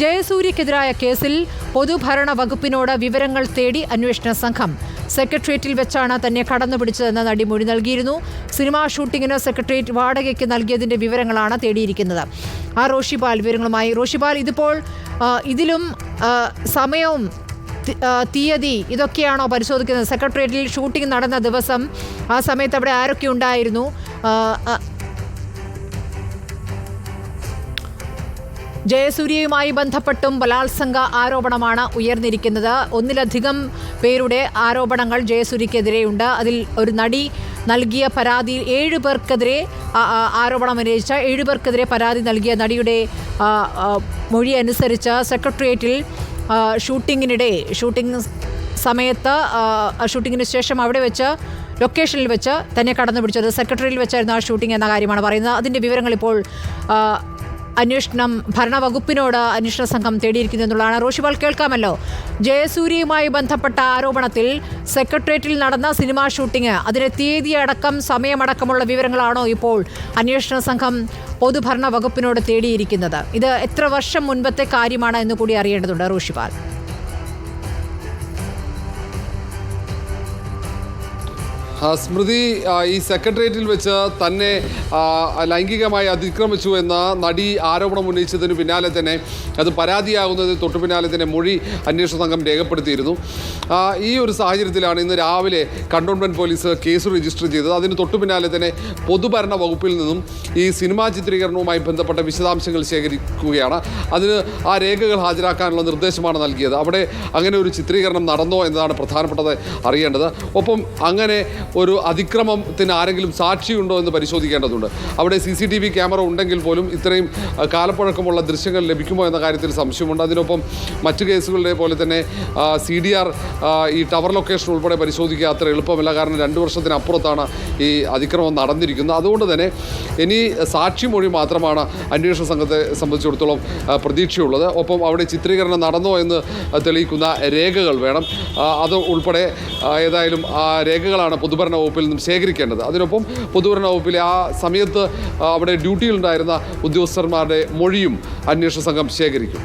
ജയസൂര്യക്കെതിരായ കേസിൽ പൊതുഭരണ വകുപ്പിനോട് വിവരങ്ങൾ തേടി അന്വേഷണ സംഘം. സെക്രട്ടേറിയറ്റിൽ വെച്ചാണ് തന്നെ കടന്നുപിടിച്ചതെന്ന് നടി മൊഴി നൽകിയിരുന്നു. സിനിമാ ഷൂട്ടിങ്ങിന് സെക്രട്ടേറിയറ്റ് വാടകയ്ക്ക് നൽകിയതിന്റെ വിവരങ്ങളാണ് തേടിയിരിക്കുന്നത്. ആ റോഷിപാൽ വിവരങ്ങളുമായി. റോഷിപാൽ ഇതിപ്പോൾ ഇതിലും സമയവും തീയതി ഇതൊക്കെയാണോ പരിശോധിക്കുന്നത്? സെക്രട്ടേറിയറ്റിൽ ഷൂട്ടിംഗ് നടന്ന ദിവസം ആ സമയത്ത് അവിടെ ആരൊക്കെ ഉണ്ടായിരുന്നു? ജയസൂര്യയുമായി ബന്ധപ്പെട്ടും ബലാത്സംഗ ആരോപണമാണ് ഉയർന്നിരിക്കുന്നത്. ഒന്നിലധികം പേരുടെ ആരോപണങ്ങൾ ജയസൂര്യക്കെതിരെയുണ്ട്. അതിൽ ഒരു നടി നൽകിയ പരാതിയിൽ ഏഴു പേർക്കെതിരെ ആരോപണം ഉന്നയിച്ച ഏഴു പേർക്കെതിരെ പരാതി നൽകിയ നടിയുടെ മൊഴി അനുസരിച്ച് സെക്രട്ടേറിയറ്റിൽ ഷൂട്ടിങ്ങിനിടെ ഷൂട്ടിംഗ് സമയത്ത് ഷൂട്ടിങ്ങിന് ശേഷം അവിടെ വെച്ച് ലൊക്കേഷനിൽ വെച്ച് തന്നെ കടന്നു പിടിച്ചത് സെക്രട്ടറിയിൽ വെച്ചായിരുന്നു ആ ഷൂട്ടിംഗ് എന്ന കാര്യമാണ് പറയുന്നത്. അതിന്റെ വിവരങ്ങൾ ഇപ്പോൾ അന്വേഷണം ഭരണവകുപ്പിനോട് അന്വേഷണ സംഘം തേടിയിരിക്കുന്നു എന്നുള്ളതാണ്. റോഷിപാൽ കേൾക്കാമല്ലോ. ജയസൂര്യയുമായി ബന്ധപ്പെട്ട ആരോപണത്തിൽ സെക്രട്ടേറിയറ്റിൽ നടന്ന സിനിമാ ഷൂട്ടിംഗ് അതിന് തീയതി അടക്കം സമയമടക്കമുള്ള വിവരങ്ങളാണോ ഇപ്പോൾ അന്വേഷണ സംഘം പൊതുഭരണ വകുപ്പിനോട് തേടിയിരിക്കുന്നത്? ഇത് എത്ര വർഷം മുൻപത്തെ കാര്യമാണ് എന്ന് കൂടി അറിയേണ്ടതുണ്ട് റോഷിപാൽ സ്മൃതി ഈ സെക്രട്ടേറിയറ്റിൽ വെച്ച് തന്നെ ലൈംഗികമായി അതിക്രമിച്ചു എന്ന നടി ആരോപണം ഉന്നയിച്ചതിന് പിന്നാലെ തന്നെ അത് പരാതിയാകുന്നതിന് തൊട്ടു പിന്നാലെ തന്നെ മൊഴി അന്വേഷണ സംഘം രേഖപ്പെടുത്തിയിരുന്നു. ഈ ഒരു സാഹചര്യത്തിലാണ് ഇന്ന് രാവിലെ കണ്ടോൺമെന്റ് പോലീസ് കേസ് രജിസ്റ്റർ ചെയ്തത്. അതിന് തൊട്ടു പിന്നാലെ തന്നെ പൊതുഭരണ വകുപ്പിൽ നിന്നും ഈ സിനിമാ ചിത്രീകരണവുമായി ബന്ധപ്പെട്ട വിശദാംശങ്ങൾ ശേഖരിക്കുകയാണ്. അതിന് ആ രേഖകൾ ഹാജരാക്കാനുള്ള നിർദ്ദേശമാണ് നൽകിയത്. അവിടെ അങ്ങനെ ഒരു ചിത്രീകരണം നടന്നോ എന്നതാണ് പ്രധാനപ്പെട്ടത് അറിയേണ്ടത്. ഒപ്പം അങ്ങനെ ഒരു അതിക്രമത്തിന് ആരെങ്കിലും സാക്ഷിയുണ്ടോ എന്ന് പരിശോധിക്കേണ്ടതുണ്ട്. അവിടെ C C T V camera ഉണ്ടെങ്കിൽ പോലും ഇത്രയും കാലപ്പഴക്കമുള്ള ദൃശ്യങ്ങൾ ലഭിക്കുമോ എന്ന കാര്യത്തിൽ സംശയമുണ്ട്. അതിനൊപ്പം മറ്റ് കേസുകളുടെ പോലെ തന്നെ സി ഡി ആർ ഈ ടവർ ലൊക്കേഷൻ ഉൾപ്പെടെ പരിശോധിക്കുക അത്ര എളുപ്പമല്ല. കാരണം രണ്ട് വർഷത്തിനപ്പുറത്താണ് ഈ അതിക്രമം നടന്നിരിക്കുന്നത്. അതുകൊണ്ട് തന്നെ ഇനി സാക്ഷിമൊഴി മാത്രമാണ് അന്വേഷണ സംഘത്തെ സംബന്ധിച്ചിടത്തോളം പ്രതീക്ഷയുള്ളത്. ഒപ്പം അവിടെ ചിത്രീകരണം നടന്നോ എന്ന് തെളിയിക്കുന്ന രേഖകൾ വേണം. അത് ഉൾപ്പെടെ ഏതായാലും ആ രേഖകളാണ് പൊതുഭരണ വകുപ്പിൽ നിന്നും ശേഖരിക്കേണ്ടത്. അതിനൊപ്പം പൊതുഭരണ വകുപ്പിലെ ആ സമയത്ത് അവിടെ ഡ്യൂട്ടിയിലുണ്ടായിരുന്ന ഉദ്യോഗസ്ഥന്മാരുടെ മൊഴിയും അന്വേഷണ സംഘം ശേഖരിക്കും.